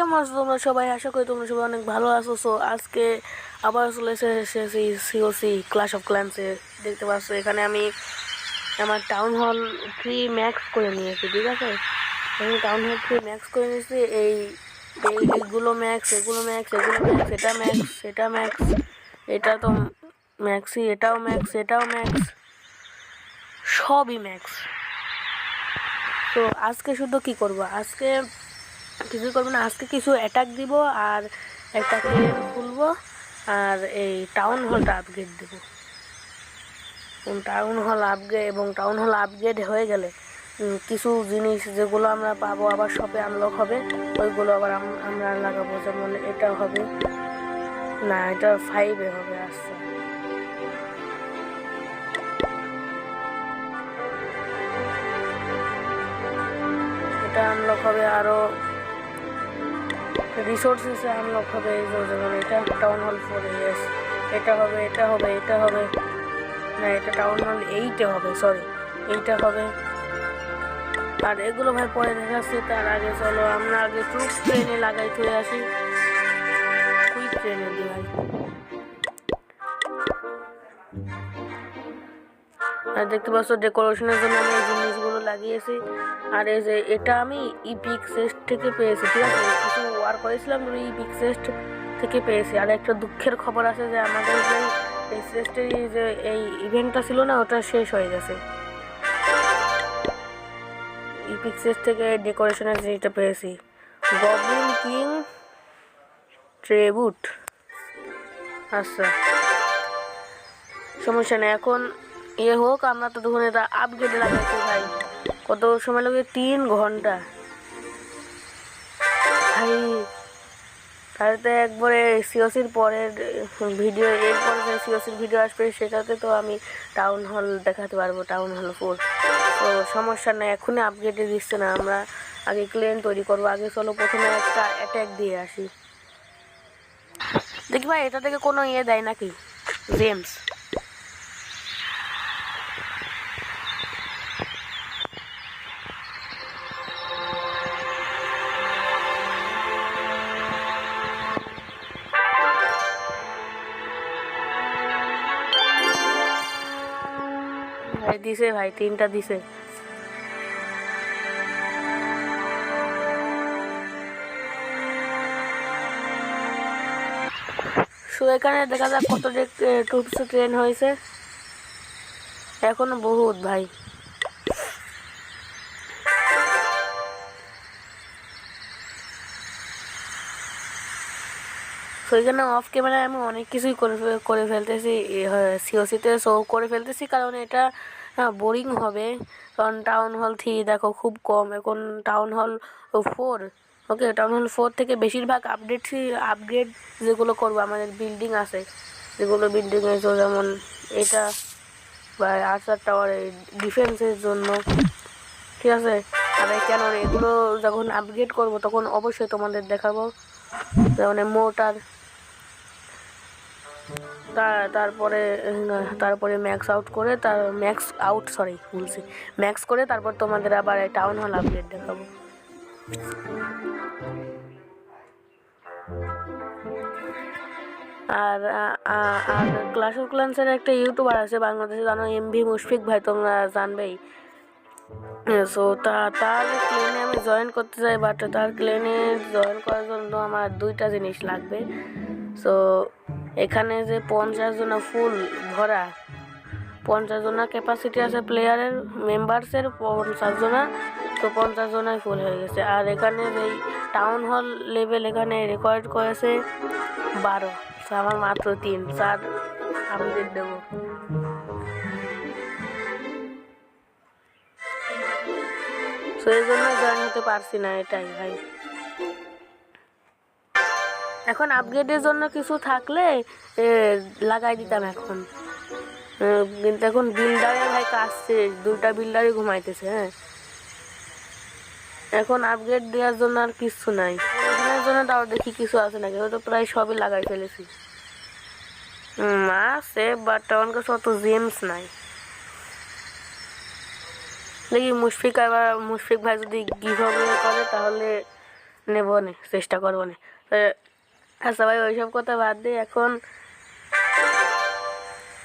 কেমন আছো তোমরা সবাই? আশা করি তোমরা সবাই অনেক ভালো আছো। সো আজকে আবার চলে এসেছি সিওসি ক্লাস অফ ক্ল্যান্সে দেখতে পাচ্ছ, এখানে আমি আমার টাউন হল থ্রি ম্যাক্স করে নিয়েছি, ঠিক আছে? আমি টাউন হল থ্রি ম্যাক্স করে নিয়েছি। এই এই- এইগুলো ম্যাক্স এগুলো ম্যাক্স এগুলো ম্যাক্স এটা ম্যাক্স এটা ম্যাক্স এটা তো ম্যাক্সই এটাও ম্যাক্স এটাও ম্যাক্স সবই ম্যাক্স তো আজকে শুধু কি করব? আজকে কিছু করব না। আজকে কিছু অ্যাটাক দিব আর একটা খুলবো আর এই টাউন হলটা আপগ্রেড দেবো। টাউন হল আপগ্রেড এবং টাউন হল আপগ্রেড হয়ে গেলে কিছু জিনিস যেগুলো আমরা পাবো আবার শপে আনলক হবে, ওইগুলো আবার আমরা লাগাবো। যেমন এটা হবে, না, এটা ফাইভে হবে আচ্ছা। এটা আনলক হবে আরও রিসোর্সেসে আনলক হবে, এই যেমন এটা টাউন হল ফোর ইয়েস এটা হবে এটা হবে এটা হবে। না, এটা টাউন হল এইটে হবে সরি এইটা হবে। আর এগুলো ভাই পরে দেখাচ্ছি তার আগে চলো, আমরা আগে কুইক ট্রেনে লাগাই, চলে আসি। ট্রেনে দিই ভাই। আর দেখতে পাচ্ছ ডেকোরেশনের জন্য আমি এই জিনিসগুলো লাগিয়েছি। আর এই যে এটা আমি ইপিক সেস্ট থেকে পেয়েছি, ঠিক আছে? কিছু ওয়ার করেছিলাম ইপিক সেস্ট থেকে পেয়েছি। আর একটা দুঃখের খবর আছে যে আমাদের যে এই সেস্টের যে এই ইভেন্টটা ছিল না, ওটা শেষ হয়ে গেছে। ইপিক সেস্ট থেকে ডেকোরেশনের জিনিসটা পেয়েছি গবলিন কিং ট্রেবুট আচ্ছা সমস্যা নেই। এখন ইয়ে হোক, আমরা তো তখন এটা আপগ্রেডে লাগাচ্ছি ভাই। কত সময় লাগে তিন ঘণ্টা। ভাই, তাহলে একবারে সিওসির পরের ভিডিও এরপরে যে সিওসির ভিডিও আসবে, সেটাতে তো আমি টাউন হল দেখাতে পারব টাউন হল ফোর তো সমস্যা নেই, এখনই আপগ্রেডে দিচ্ছে না, আমরা আগে ক্লেন তৈরি করব। আগে চলো, প্রথমে একটা অ্যাটাক দিয়ে আসি। দেখি ভাই, এটা থেকে কোনো ইয়ে দেয় নাকি? জেমস দিছে ভাই, তিনটা দিছে। সো এখানে দেখা যাক কত টুপস ট্রেন হয়েছে। এখনও বহুত ভাই। তো এখানে অফ ক্যামেরায় আমি অনেক কিছুই করে করে ফেলতেছি সিওসিতে শো করে ফেলতেছি, কারণ এটা বোরিং হবে। কারণ টাউন হল থ্রি দেখো, খুব কম। এখন town hall four okay town hall four থেকে বেশিরভাগ আপডেট আপগ্রেড যেগুলো করব, আমাদের বিল্ডিং আছে। যেগুলো বিল্ডিং আছে যেমন এটা বা আর্চার টাওয়ার ডিফেন্সের জন্য, ঠিক আছে? আর কেন এগুলো যখন আপগ্রেড করব, তখন অবশ্যই তোমাদের দেখাবো। যেমন মোটার তারপরে তারপরে ম্যাক্স আউট করে তার ম্যাক্স আউট সরি বলছি ম্যাক্স করে তারপর তোমাদের আবার টাউন হল আপডেট দেখাবো। আর আর ক্লাস অফ ক্লান্সের একটা ইউটিউবার আছে, বাংলাদেশে জানো এমভি মুশফিক ভাই, তোমরা জানবেই। সো তা, তার ক্লেনে আমি জয়েন করতে চাই বাট তার ক্লেনে জয়েন করার জন্য আমার দুইটা জিনিস লাগবে। সো এখানে যে পঞ্চাশ জনা ফুল ভরা, পঞ্চাশ জনা ক্যাপাসিটি আছে প্লেয়ারের মেম্বার্সের পঞ্চাশ জনা, তো পঞ্চাশ জনাই ফুল হয়ে গেছে। আর এখানে এই টাউন হল লেভেল এখানে রেকর্ড করেছে বারো আমার মাত্র তিন। চার আপডেট দেবো। এই জন্য জয়েন হতে পারছি না এটাই ভাই। এখন আপগ্রেডের জন্য কিছু থাকলে লাগাই দিতাম এখন। কিন্তু এখন বিল্ডারে ভাই কাজ দুটা দুইটা বিল্ডারই ঘুমাইতেছে হ্যাঁ। এখন আপগ্রেড দেওয়ার জন্য আর কিছু নাই। এখানের জন্য তাও দেখি কিছু আছে নাকি তো প্রায় সবই লাগাই ফেলেছি। আছে বাট আমার কাছে অত জেমস নাই। দেখি মুশফিক আবার, মুশফিক ভাই যদি গিভ করে, তাহলে নেব নি, চেষ্টা করব নি। আচ্ছা ভাই ওইসব কথা বাদ দিয়ে এখন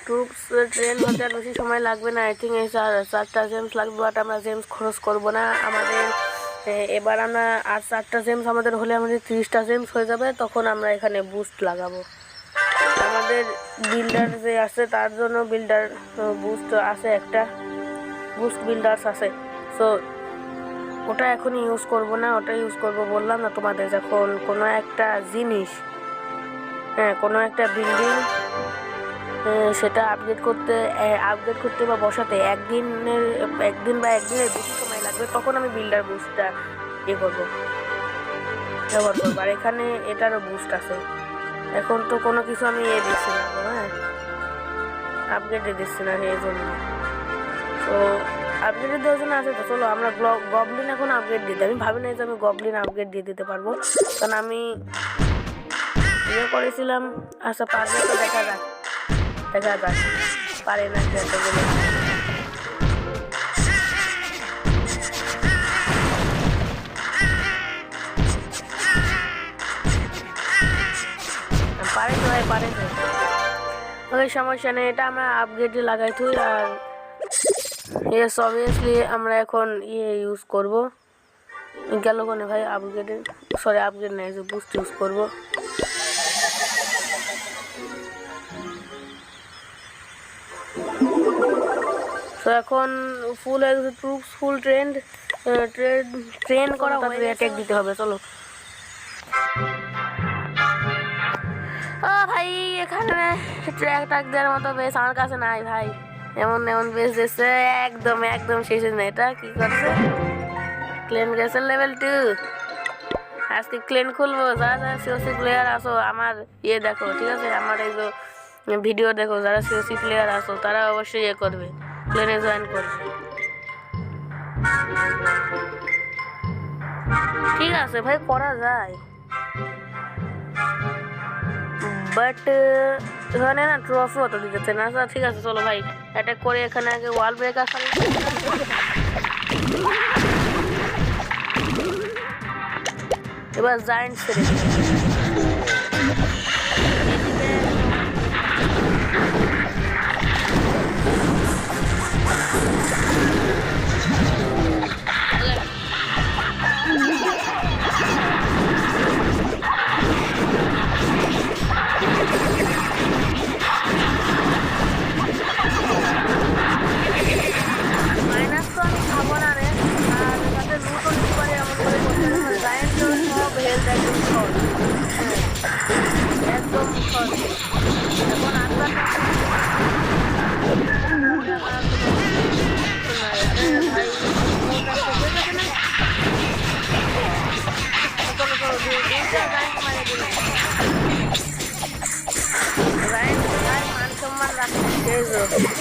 ট্রুপস ট্রেন হতে আর বেশি সময় লাগবে না। আই থিঙ্ক এই চার, চারটা জেমস লাগবে বাট আমরা জেমস খরচ করব না। আমাদের এবার আমরা আর চারটা জেমস আমাদের হলে আমাদের তিরিশটা জেমস হয়ে যাবে, তখন আমরা এখানে বুস্ট লাগাবো। আমাদের বিল্ডার যে আছে, তার জন্য বিল্ডার বুস্ট আছে একটা। বুস্ট বিল্ডার্স আছে। সো ওটা এখন ইউজ করব না, ওটা ইউজ করব বললাম না তোমাদের যখন কোনো একটা জিনিস হ্যাঁ কোনো একটা বিল্ডিং সেটা আপডেট করতে আপডেট করতে বা বসাতে একদিনের, একদিন বা একদিনের বেশি সময় লাগবে, তখন আমি বিল্ডার বুস্টটা ইয়ে করব। ব্যবহার করব। আর এখানে এটারও বুস্ট আছে। এখন তো কোনো কিছু আমি এ দিচ্ছি না হ্যাঁ আপডেটে দিচ্ছি না এই জন্য। তো আপগ্রেড দেওয়ার জন্য আছে তো চলো আমরা গবলিন এখন আপগ্রেড দিতে আমি ভাবি নাই যে আমি গবলিন আপগ্রেড দিয়ে দিতে পারব। কারণ আমি ইয়ে করেছিলাম আচ্ছা পারবে তো দেখা যাক। দেখা যাক। পারে না এতগুলো। পারে তো ভাই, পারে তো। ওই সমস্যা নেই, এটা আমরা আপগ্রেডে লাগাই তুই আর ইয়েস অবভিয়াসলি আমরা এখন ইয়ে ইউজ করব। গেল কোনে ভাই আপগ্রেডের সরি আপগ্রেড নেই যে বুস্ট ইউজ করব। তো এখন full troops full trend train train করা তারপরে অ্যাটাক দিতে হবে চলো। ও ভাই এখানে ট্র্যাক ট্র্যাক দেওয়ার মতো বেশ আমার কাছে নাই ভাই। এমন এমন বেশ দিচ্ছে একদম একদম শেষ না এটা কি করছে? ক্লেন গেছে লেভেল টু আজকে ক্লেন খুলবো যারা যারা সিওসি প্লেয়ার আসো, আমার ইয়ে দেখো, ঠিক আছে? আমার এই যে ভিডিও দেখো, যারা সিওসি প্লেয়ার আসো, তারা অবশ্যই ইয়ে করবে ক্লেনে জয়েন করবে। ঠিক আছে ভাই, করা যায়। বাট এখানে না ট্রফি অত দিতেছে না আচ্ছা ঠিক আছে, চলো ভাই। অ্যাটাক করে এখানে আগে ওয়াল ব্রেক ব্রেকার এবার জায়েন্ট ছেড়ে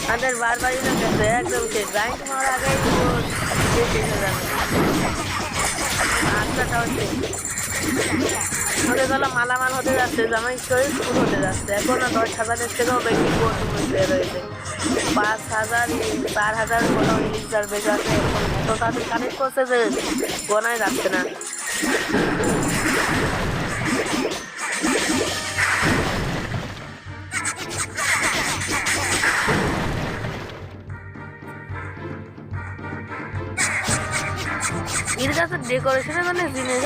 আমাদের বারবারই না গেছে একদম শেষ রাইট মারার আগেই শেষ হয়ে হচ্ছে আমাদের তাহলে মালামাল হতে যাচ্ছে জামাই স্টোরি শুরু হতে যাচ্ছে এখন না দশ হাজারের থেকেও বেশি কোর্স বের হয়েছে পাঁচ হাজার চার হাজার কোথাও ইলিশার বেশি আছে তো তাদের কানেক্ট করছে যে গোনায় যাচ্ছে না এর কাছে ডেকোরেশনের মানে জিনিস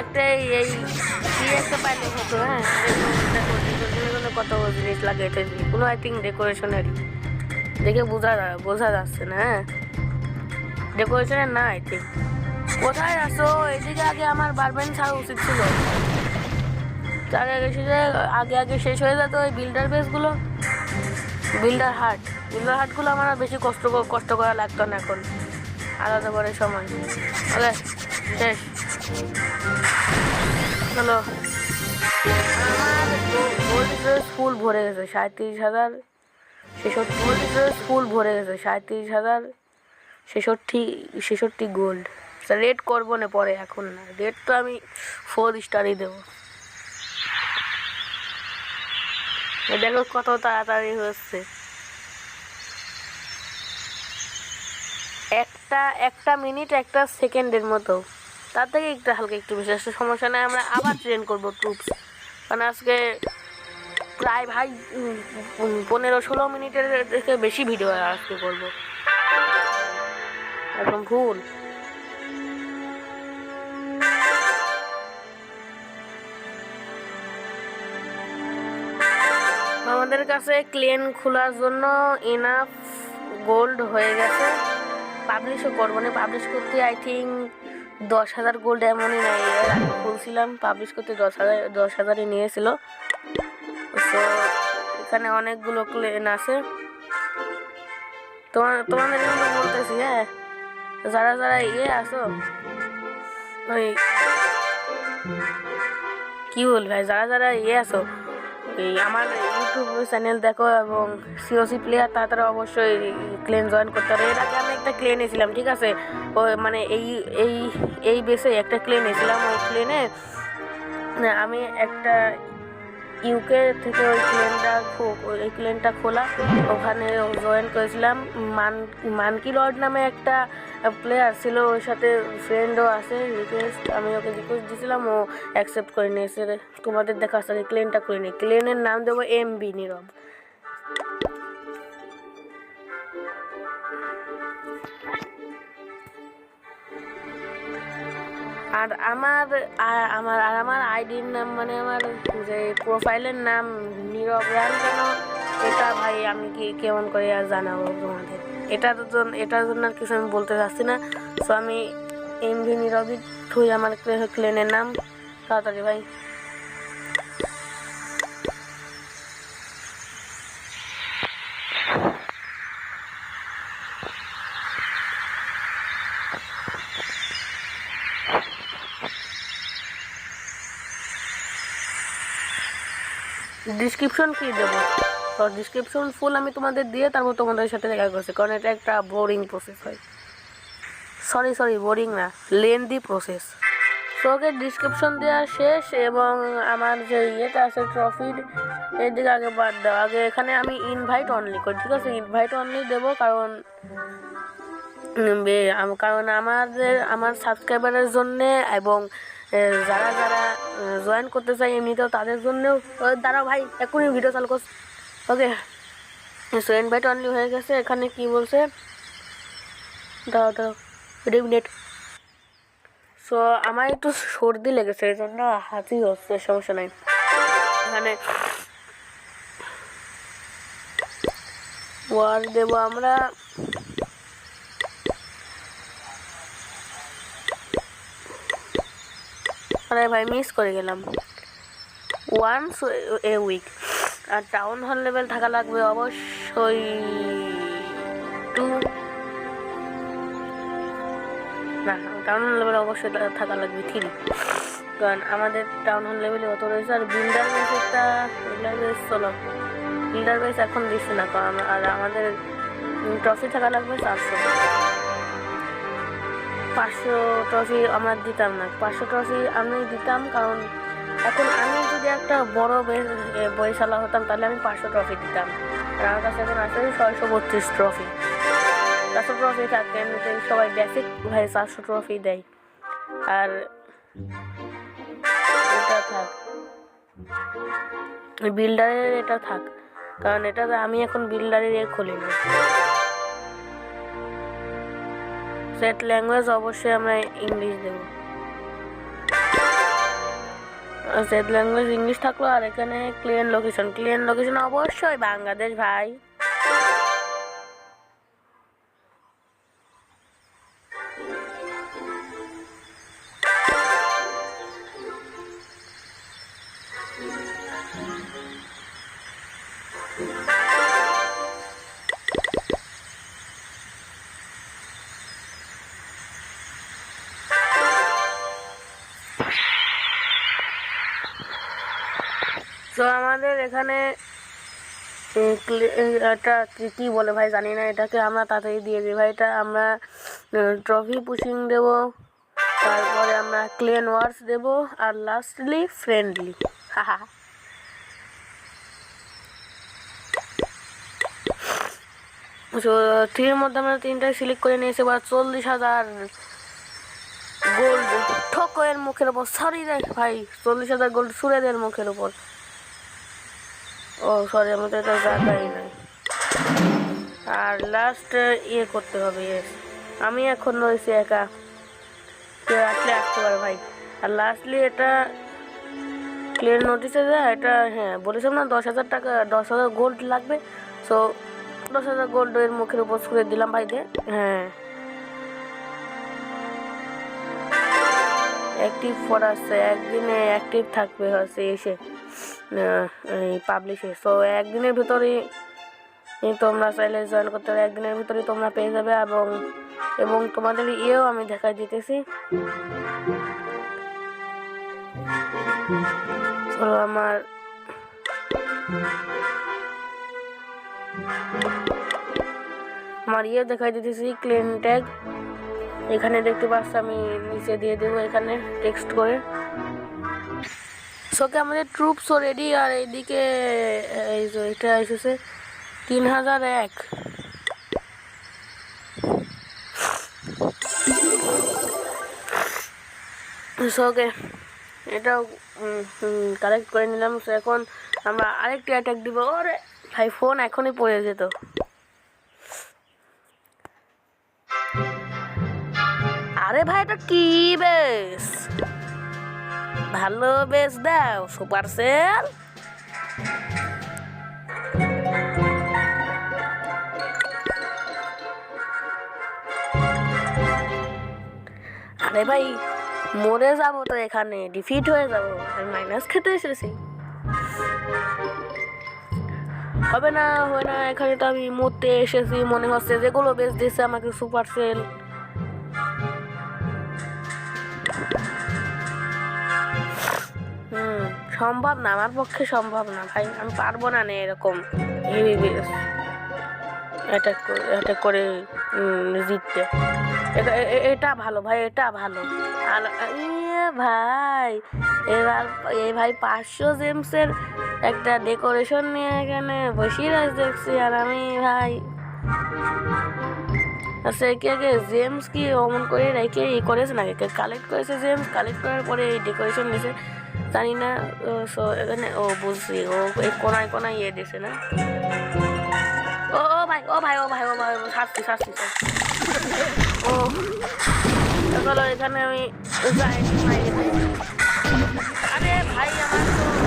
একটা এই কি একটা পাইলে হতো হ্যাঁ? ডেকোরেশনের জন্য কত জিনিস লাগে এটা কোনো আই থিঙ্ক ডেকোরেশনেরই দেখে বোঝা বোঝা যাচ্ছে না হ্যাঁ? ডেকোরেশনের না আই থিঙ্ক কোথায় আসো এদিকে আগে আমার বারবেন ছাড়া উচিত ছিল। তার আগে শেষে আগে আগে শেষ হয়ে যেত ওই বিল্ডার বেসগুলো বিল্ডার হাট বিল্ডার হাটগুলো আমার বেশি কষ্ট কষ্ট করা লাগতো না এখন। আলাদা করে সময়। ওকে শেষ। চলো। আমার ফুল ভরে গেছে সাঁত্রিশ হাজার ছেষট্টি ফুল ভরে গেছে সাঁত্রিশ হাজার ছেষট্টি ছেষট্টি গোল্ড রেড করব না পরে, এখন না। রেড তো আমি ফোর স্টারই দেবো। দেখো কত তাড়াতাড়ি হচ্ছে। একটা একটা মিনিট একটা সেকেন্ডের মতো। তার থেকে একটু হালকা একটু বেশি আসছে সমস্যা নেই, আমরা আবার ট্রেন করব ট্রুপস কারণ আজকে প্রায় ভাই পনেরো ষোলো মিনিটের থেকে বেশি ভিডিও আজকে করব। একদম ভুল। আমাদের কাছে ক্লেন খোলার জন্য ইনাফ গোল্ড হয়ে গেছে। পাবলিশও করব না। পাবলিশ করতে আই থিঙ্ক দশ হাজার গোল্ড এমনই নাই। খুলছিলাম পাবলিশ করতে দশ হাজার, দশ হাজারই নিয়েছিল। তো এখানে অনেকগুলো ক্লেন আছে। তোমার তোমাদের কিন্তু বলতেছি হ্যাঁ? যারা যারা ইয়ে আসো ওই কি বল ভাই, যারা যারা ইয়ে আসো এই আমার ইউটিউব চ্যানেল দেখো এবং সিওসি প্লেয়ার তারা অবশ্যই ক্লেন জয়েন করতে হবে এর আগে একটা ক্লেন এসেছিলাম ঠিক আছে? মানে এই এই এই বেসে একটা ক্লেন এসেছিলাম ওই ক্লেনে আমি একটা ইউকে থেকে ওই ক্লেনটা ওই ক্লেনটা খোলা, ওখানে জয়েন করেছিলাম। মান, মানকি লর্ড নামে একটা প্লেয়ার ছিল, ওর সাথে ফ্রেন্ডও আছে রিকোয়েস্ট আমি ওকে রিকোয়েস্ট দিয়েছিলাম, ও অ্যাকসেপ্ট করে নিয়েছে। তোমাদের দেখা আসলে ক্লেনটা করে নিই। ক্লেনের নাম দেবো এম বি নীরব। আর আমার আমার, আর আমার আইডির নাম মানে আমার যে প্রোফাইলের নাম নীরব রান কেন? এটা ভাই আমি কি কেমন করে আর জানাব তোমাদের? এটার জন্য এটার জন্য আর কিছু আমি বলতে চাচ্ছি না। সো আমি এমভি নীরবই থুই আমার ক্লেনের নাম। তাড়াতাড়ি ভাই। ডিসক্রিপশন কি দেবো? তো ডিসক্রিপশন ফুল আমি তোমাদের দিয়ে তারপর তোমাদের সাথে দেখা করছি, কারণ এটা একটা বোরিং প্রসেস হয়। Sorry sorry boring no lengthy process তো ওকে ডিসক্রিপশন দেওয়া শেষ এবং আমার যে ইয়েটা আছে ট্রফির এর দিকে আগে বাদ দাও। আগে এখানে আমি ইনভাইট অনলি করি, ঠিক আছে? ইনভাইট অনলি দেবো কারণ কারণ আমাদের, আমার সাবস্ক্রাইবারের জন্যে এবং যারা যারা জয়েন করতে চাই এমনিতেও তাদের জন্যও দাঁড়াও ভাই, এক্ষুনি ভিডিও চালু করছে। ওকে সো ইনভাইট অনলি হয়ে গেছে, এখানে কি বলছে? দাঁড়াও দাঁড়াও রিমিনেট সো আমার একটু সর্দি লেগেছে, এই জন্য হাতি হচ্ছে, সমস্যা নাই। এখানে ওয়ার দেবো আমরা। আরে ভাই মিস করে গেলাম। ওয়ান্স এ উইক আর টাউন হল লেভেল থাকা লাগবে অবশ্যই টু না টাউন হল লেভেল অবশ্যই থাকা লাগবে থ্রি কারণ আমাদের টাউন হল লেভেলে অত রয়েছে, আর বিল্ডার বেসেরটা বিল্ডার বেস চলো। বিল্ডার বেস এখন দিচ্ছে না, কারণ আর আমাদের ট্রফি থাকা লাগবে চারশো। পাঁচশো ট্রফি আমরা দিতাম না। পাঁচশো ট্রফি আমি দিতাম কারণ এখন আমি যদি একটা বড় বইশালা হতাম তাহলে আমি পাঁচশো ট্রফি দিতাম। আর আমার কাছে এখন আছে ছয়শো বত্রিশ ট্রফি চারশো ট্রফি থাকে, এমনিতে সবাই বেসিক ভাই চারশো ট্রফি দেয়। আর এটা থাক। বিল্ডারের এটা থাক। কারণ এটা আমি এখন বিল্ডারের এ সেট ল্যাঙ্গুয়েজ অবশ্যই আমরা ইংলিশ দেব। সেট ল্যাঙ্গুয়েজ ইংলিশ থাকল আর এখানে ক্লিয়ার লোকেশন ক্লিয়ার লোকেশন অবশ্যই বাংলাদেশ ভাই। তো আমাদের এখানে একটা কি বলে ভাই জানি না, এটাকে আমরা তাড়াতাড়ি দিয়ে দিই। ভাই, এটা আমরা ট্রফি পুশিং দেব, তারপরে আমরা ক্লেন ওয়ার্স দেব, আর লাস্টলি ফ্রেন্ডলি তো থ্রির মধ্যে আমরা তিনটায় সিলেক্ট করে নিয়েছি, এবার চল্লিশ হাজার গোল্ড সুরেদের মুখের উপর। সরি রে ভাই, চল্লিশ হাজার গোল্ড সুরেদের মুখের উপর। ও সরি আমি তো জায়গাই নাই। আর লাস্ট ইয়ে করতে হবে. আমি এখন রয়েছি একা। কেউ আসলে আসতে পারে, ভাই। আর লাস্টলি এটা ক্লিয়ার নোটিসে যায় এটা হ্যাঁ বলেছিলাম না, দশ হাজার টাকা, দশ হাজার গোল্ড লাগবে। সো দশ হাজার গোল্ড এর মুখের উপর ছুঁড়ে দিলাম ভাইদের হ্যাঁ। অ্যাক্টিভ ফর আসছে একদিনে অ্যাক্টিভ থাকবে, হচ্ছে, এসে। আহ, এই সো একদিনের ভিতরেই তোমরা চাইলে জয়েন করতে পারো একদিনের ভিতরে তোমরা পেয়ে যাবে এবং এবং তোমাদের ইয়েও আমি দেখাই দিতেছি। চলো আমার আমার ইয়ে দেখাই দিতেছি ক্লিন ট্যাগ এখানে দেখতে পাচ্ছ আমি নিচে দিয়ে দেবো এখানে টেক্সট করে। সোকে আমাদের ট্রুপসও রেডি আর এইদিকে, এই যে এটা এসেছে তিন হাজার এক সোকে এটাও কালেক্ট করে নিলাম। এখন আমরা আরেকটি অ্যাটাক দিব। ওরে, ভাই ফোন এখনই পড়ে যেত। আরে ভাই, এটা কি বেশ? ভালো বেশ দাও, সুপার সেল। আরে ভাই, মরে যাব তো এখানে ডিফিট হয়ে যাব মাইনাস খেতে এসেছি। হবে না হবে না, এখানে তো আমি মরতে এসেছি, মনে হচ্ছে যেগুলো বেশ দিচ্ছে আমাকে সুপার সেল। হুম, সম্ভব না, আমার পক্ষে সম্ভব না, ভাই, আমি পারব না নে এরকম বেস অ্যাটাক করে জিততে। এটা- এটা ভালো, ভাই, এটা ভালো। আর ইয়ে ভাই, এবার, এই ভাই পাঁচশো জেমসের একটা ডেকোরেশন নিয়ে এখানে বসিয়ে রাখ দেখছি, আর আমি, ভাই আচ্ছা আগে জেমস কি অমন করে রেখে ই করেছে না কালেক্ট করেছে জেমস কালেক্ট করার পরে এই ডেকোরেশন দিয়েছে জানি না সো এখানে, ও, বুঝছি, ও, এই কোনায় কোনায় ইয়ে দিছে না ও ও, ভাই ও ভাই ও ভাই ও, ভাই শাস্তি শাস্তি। ও, চলো, এখানে আমি যাই আরে, ভাই, আমার তো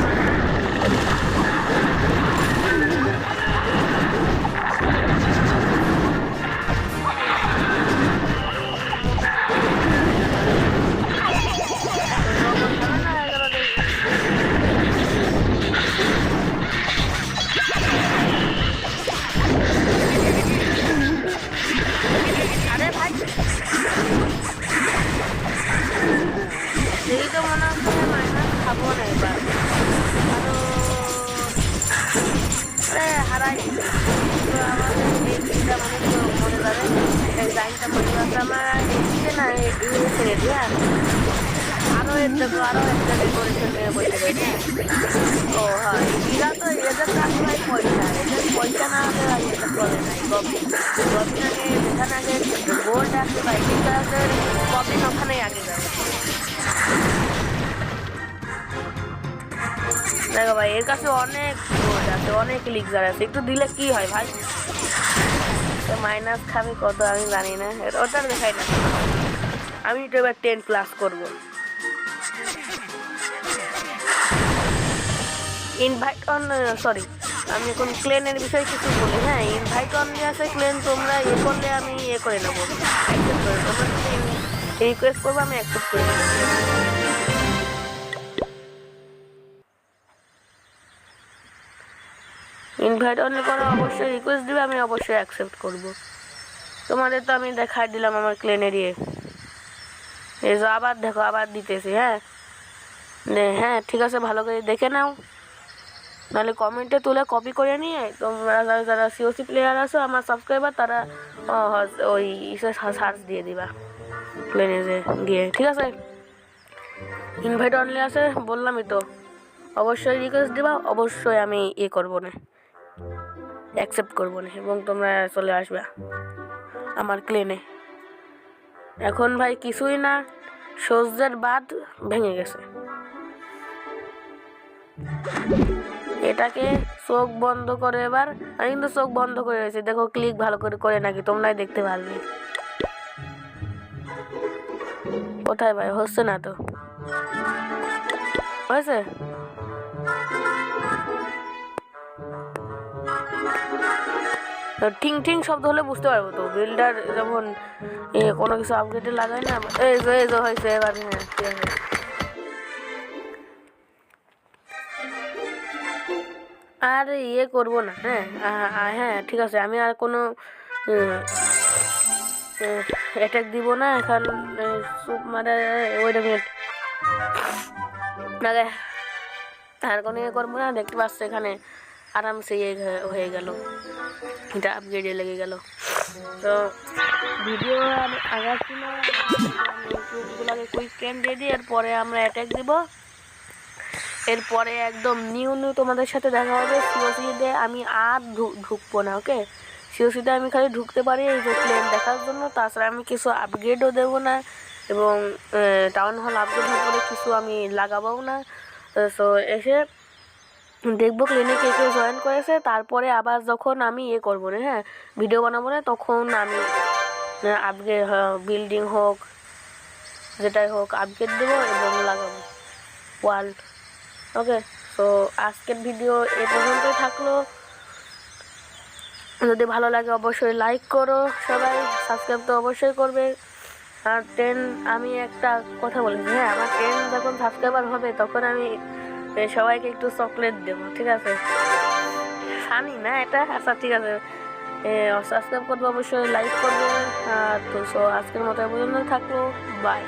দেখো ভাই, এর কাছে অনেক গোল্ড আছে, অনেক লিগজার আছে। একটু দিলে কি হয় ভাই? মাইনাস খাবে কত আমি জানি না। ওটার দেখাই না। আমি তো এবার টেন প্লাস করব। ইনভাইট অন সরি আমি এখন ক্লেনের বিষয়ে কিছু বলি। হ্যাঁ ইনভাইট অনলি আছে ক্লেন তোমরা ইয়ে করলে আমি ইয়ে করে নেব। অ্যাকসেপ্ট করে, তোমরা রিকোয়েস্ট করব, আমি অ্যাকসেপ্ট করে নেব। ইনভাইট অনলি করো, অবশ্যই রিকোয়েস্ট দিবে, আমি অবশ্যই অ্যাকসেপ্ট করব। তোমাদের তো আমি দেখাই দিলাম আমার ক্লেনের ইয়ে। এই যে আবার দেখো, আবার দিতেছি হ্যাঁ? হ্যাঁ ঠিক আছে, ভালো করে দেখে নাও। নাহলে কমেন্টে তুলে কপি করে নিয়ে, তোমরা যারা- সিওসি প্লেয়ার আছো, আমার সাবস্ক্রাইবার তারা ওই ইসে সার্চ দিয়ে দিবা প্লেনে যে গিয়ে, ঠিক আছে? ইনভাইট অনলি আছে, বললামই তো। অবশ্যই রিকোয়েস্ট দিবা, অবশ্যই আমি ইয়ে করব না। অ্যাকসেপ্ট করব না এবং তোমরা চলে আসবে আমার ক্লেনে এখন ভাই কিছুই না সূর্যের বাদ ভেঙে গেছে। এটাকে চোখ বন্ধ করে এবার, আমি কিন্তু চোখ বন্ধ করে রয়েছে, দেখো ক্লিক ভালো করে করে নাকি, তোমরাই দেখতে পারবে। কোথায় ভাই? হচ্ছে না তো? হয়েছে? টিং ঠিং শব্দ হলে বুঝতে পারব তো। বিল্ডার যখন কোনো কিছু আপগ্রেডে লাগায় না, এই যে হয়েছে এবার হ্যাঁ আর ইয়ে করব না হ্যাঁ হ্যাঁ ঠিক আছে, আমি আর কোনো অ্যাটাক দিব না এখন সুপ মারা ওইটা মিনিট আর কোনো ইয়ে করব না, দেখতে পাচ্ছ এখানে। আরামসে ইয়ে হয়ে- গেল। এটা আপগ্রেডে লেগে গেল। তো ভিডিও আর আগাচ্ছি না। ইউটিউবগুলোকে কুইক ট্রেন দিয়ে দিই এরপরে আমরা অ্যাটাক দিব। এরপরে একদম নিউ নিউ তোমাদের সাথে দেখা হবে। সিওসিতে আমি আর ঢুকবো না ওকে সিওসিতে আমি খালি ঢুকতে পারি এই যে প্লেন দেখার জন্য। তাছাড়া আমি কিছু আপগ্রেডও দেবো না এবং টাউন হল আপগ্রেড হওয়ার পরে কিছু আমি লাগাবোও না। সো এসে দেখব ক্লিনে কে জয়েন করেছে, তারপরে আবার যখন আমি ইয়ে করব না হ্যাঁ ভিডিও বানাবো না তখন আমি আপগ্রেড বিল্ডিং হোক, যেটাই হোক আপগ্রেড দেবো এবং লাগাবো ওয়াল ওকে সো আজকের ভিডিও এ পর্যন্তই থাকল। যদি ভালো লাগে অবশ্যই লাইক করো সবাই সাবস্ক্রাইব তো অবশ্যই করবে। আর টেন আমি একটা কথা বলেছি হ্যাঁ আমার টেন যখন সাবস্ক্রাইবার হবে, তখন আমি সবাইকে একটু চকলেট দেবো, ঠিক আছে? ফানি না এটা? আচ্ছা ঠিক আছে। সাবস্ক্রাইব করব, অবশ্যই লাইক করব। আর তো সো আজকের মতো পর্যন্ত থাকল। বাই